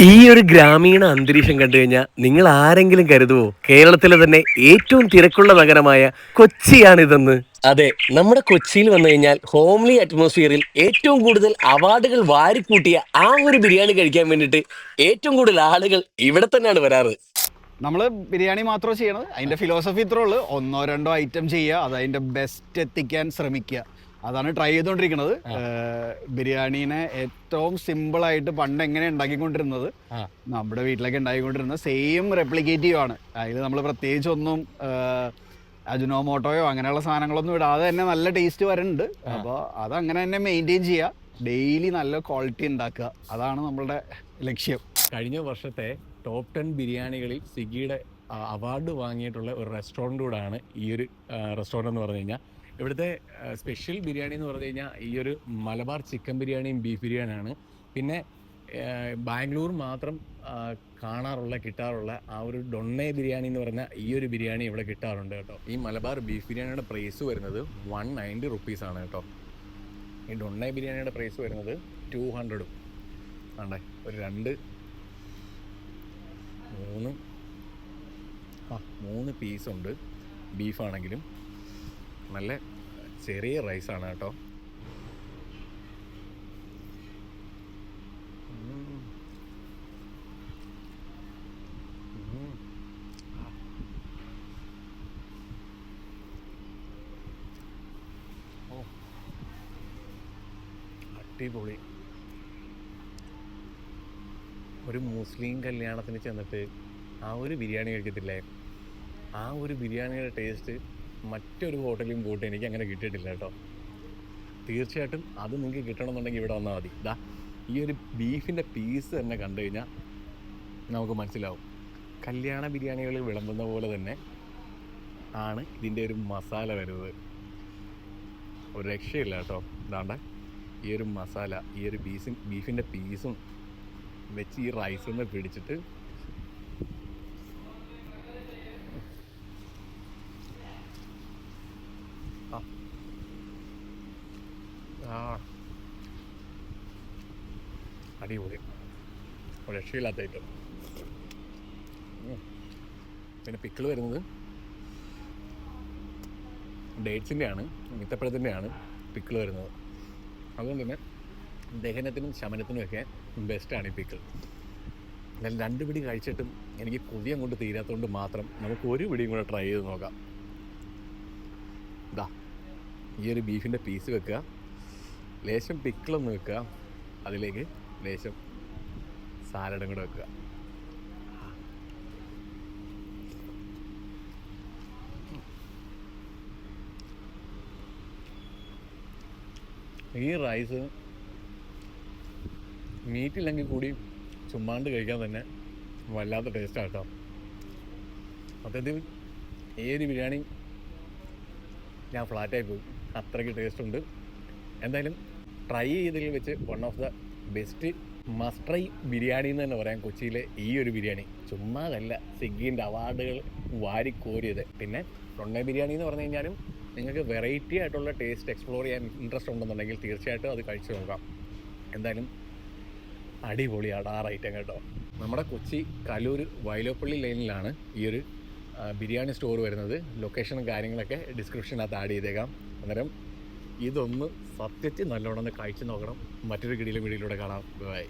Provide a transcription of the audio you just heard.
ഈ ഒരു ഗ്രാമീണ അന്തരീക്ഷം കണ്ടു കഴിഞ്ഞാൽ നിങ്ങൾ ആരെങ്കിലും കരുതുവോ? കേരളത്തിലെ തന്നെ ഏറ്റവും തിരക്കുള്ള നഗരമായ കൊച്ചിയാണിതെന്ന്? അതെ നമ്മുടെ കൊച്ചിയിൽ വന്നു കഴിഞ്ഞാൽ ഹോംലി അറ്റ്മോസ്ഫിയറിൽ ഏറ്റവും കൂടുതൽ അവാർഡുകൾ വാരിക്കൂട്ടിയ ആ ഒരു ബിരിയാണി കഴിക്കാൻ വേണ്ടിയിട്ട് ഏറ്റവും കൂടുതൽ ആളുകൾ ഇവിടെ തന്നെയാണ് വരാറ്. നമ്മൾ ബിരിയാണി മാത്രമേ ചെയ്യണത്. അതിന്റെ ഫിലോസഫി ഇത്രേ ഉള്ളൂ. ഒന്നോ രണ്ടോ ഐറ്റം ചെയ്യുക അത് അതിന്റെ ബെസ്റ്റ് എത്തിക്കാൻ ശ്രമിക്കുക. അതാണ് ട്രൈ ചെയ്തുകൊണ്ടിരിക്കുന്നത് ബിരിയാണീനെ ഏറ്റവും സിമ്പിൾ ആയിട്ട് പണ്ട് എങ്ങനെ ഉണ്ടാക്കിക്കൊണ്ടിരുന്നത് നമ്മുടെ വീട്ടിലൊക്കെ ഉണ്ടാക്കിക്കൊണ്ടിരുന്ന സെയിം റെപ്ലിക്കേറ്റീവ് ആണ്. അതിൽ നമ്മൾ പ്രത്യേകിച്ച് ഒന്നും അജുനോമോട്ടോയോ അങ്ങനെയുള്ള സാധനങ്ങളൊന്നും ഇടാതെ തന്നെ നല്ല ടേസ്റ്റ് വരുന്നുണ്ട്. അപ്പോൾ അതങ്ങനെ തന്നെ മെയിന്റെയിൻ ചെയ്യുക ഡെയിലി നല്ല ക്വാളിറ്റി ഉണ്ടാക്കുക. അതാണ് നമ്മളുടെ ലക്ഷ്യം. കഴിഞ്ഞ വർഷത്തെ ടോപ്പ് ടെൻ ബിരിയാണികളിൽ സ്വിഗ്ഗിയുടെ അവാർഡ് വാങ്ങിയിട്ടുള്ള ഒരു റെസ്റ്റോറന്റ് കൂടാണ് ഈ ഒരു റെസ്റ്റോറന്റ് എന്ന് പറഞ്ഞു കഴിഞ്ഞാൽ ഇവിടുത്തെ സ്പെഷ്യൽ ബിരിയാണി എന്ന് പറഞ്ഞു കഴിഞ്ഞാൽ ഈ ഒരു മലബാർ ചിക്കൻ ബിരിയാണിയും ബീഫ് ബിരിയാണിയാണ്. പിന്നെ ബാംഗ്ലൂർ മാത്രം കാണാറുള്ള കിട്ടാറുള്ള ആ ഒരു ഡൊണ്ണെ ബിരിയാണി എന്ന് പറഞ്ഞ ഈ ഒരു ബിരിയാണി ഇവിടെ കിട്ടാറുണ്ട് കേട്ടോ. ഈ മലബാർ ബീഫ് ബിരിയാണിയുടെ പ്രൈസ് വരുന്നത് വൺ നയന്റി റുപ്പീസാണ് കേട്ടോ. ഈ ഡൊണ്ണെ ബിരിയാണിയുടെ പ്രൈസ് വരുന്നത് ടു ഹൺഡ്രഡും ആണ്ടേ ഒരു രണ്ട് മൂന്ന് ആ മൂന്ന് പീസുണ്ട് ബീഫാണെങ്കിലും നല്ല ചെറിയ റൈസാണ് കേട്ടോ. അടിപൊളി. ഒരു മുസ്ലിം കല്യാണത്തിന് ചെന്നിട്ട് ആ ഒരു ബിരിയാണി കഴിക്കത്തില്ലേ? ആ ഒരു ബിരിയാണിയുടെ ടേസ്റ്റ് മറ്റൊരു ഹോട്ടലിലും പോയിട്ട് എനിക്ക് അങ്ങനെ കിട്ടിയിട്ടില്ല കേട്ടോ. തീർച്ചയായിട്ടും അത് നിങ്ങൾക്ക് കിട്ടണമെന്നുണ്ടെങ്കിൽ ഇവിടെ വന്നാൽ മതി. ഇതാ ഈ ഒരു ബീഫിന്റെ പീസ് തന്നെ കണ്ടു കഴിഞ്ഞാൽ നമുക്ക് മനസ്സിലാവും. കല്യാണ ബിരിയാണികളിൽ വിളമ്പുന്ന പോലെ തന്നെ ആണ് ഇതിന്റെ ഒരു മസാല വരുന്നത്. ഒരു രക്ഷയില്ല കേട്ടോ. ഇതാണ്ട ഈ ഒരു മസാല ഈ ഒരു പീസും ബീഫിന്റെ പീസും വെച്ച് ഈ റൈസിൽ നിന്ന് പിടിച്ചിട്ട് ആ. ആ. അടിപൊളി. രക്ഷയില്ലാത്ത ഐറ്റം പിന്നെ പിക്കിൾ വരുന്നത് ഡേറ്റ്സിന്റെയാണ് മിത്തപ്പഴത്തിന്റെ ആണ് പിക്കിൾ വരുന്നത്. അതുകൊണ്ട് തന്നെ ദഹനത്തിനും ശമനത്തിനും ഒക്കെ ബെസ്റ്റാണ് ഈ പിക്കിൾ എന്നാൽ രണ്ട് പിടി കഴിച്ചിട്ടും എനിക്ക് കൊതിയും കൊണ്ട് തീരാത്തതുകൊണ്ട് മാത്രം നമുക്ക് ഒരു പിടിയും കൂടെ ട്രൈ ചെയ്ത് നോക്കാം. ഈ ഒരു ബീഫിന്റെ പീസ് വെക്കുക. ലേശം പിക്കിളൊന്ന് വെക്കുക. അതിലേക്ക് ലേശം സാലഡും കൂടെ വെക്കുക. ഈ റൈസ് മീറ്റില്ലെങ്കിൽ കൂടി ചുമ്മാണ്ട് കഴിക്കാൻ തന്നെ വല്ലാത്ത ടേസ്റ്റാണ് കേട്ടോ. മൊത്തത്തിൽ ഏത് ബിരിയാണി ഞാൻ ഫ്ലാറ്റായി പോയി. അത്രയ്ക്ക് ടേസ്റ്റ് ഉണ്ട്. എന്തായാലും ട്രൈ ചെയ്തതിൽ വെച്ച് one of the best must try biryani എന്ന് തന്നെ പറയാം. കൊച്ചിയിലെ ഈ ഒരു ബിരിയാണി. ചുമ്മാതല്ല സിഗ്ഗിന്റെ അവാർഡുകൾ വാരിക്കോരിയത്. പിന്നെ തൊണ്ട ബിരിയാണി എന്ന് പറഞ്ഞു കഴിഞ്ഞാലും നിങ്ങൾക്ക് വെറൈറ്റി ആയിട്ടുള്ള ടേസ്റ്റ് എക്സ്പ്ലോർ ചെയ്യാൻ ഇൻട്രസ്റ്റ് ഉണ്ടെന്നുണ്ടെങ്കിൽ തീർച്ചയായിട്ടും അത് കഴിച്ചു നോക്കാം. എന്തായാലും അടിപൊളിയാണ് ആ ഐറ്റം കേട്ടോ. നമ്മുടെ കൊച്ചി കലൂർ വയലോപ്പള്ളി ലൈനിലാണ് ഈ ഒരു ബിരിയാണി സ്റ്റോർ വരുന്നത്. ലൊക്കേഷനും കാര്യങ്ങളൊക്കെ ഡിസ്ക്രിപ്ഷനകത്ത് ആഡ് ചെയ്തേക്കാം. അന്നേരം ഇതൊന്ന് സത്യത്തിൽ നല്ലോണം ഒന്ന് കഴിച്ചു നോക്കണം. മറ്റൊരു കിടിയിലും വീടിലൂടെ കാണാം. ബൈ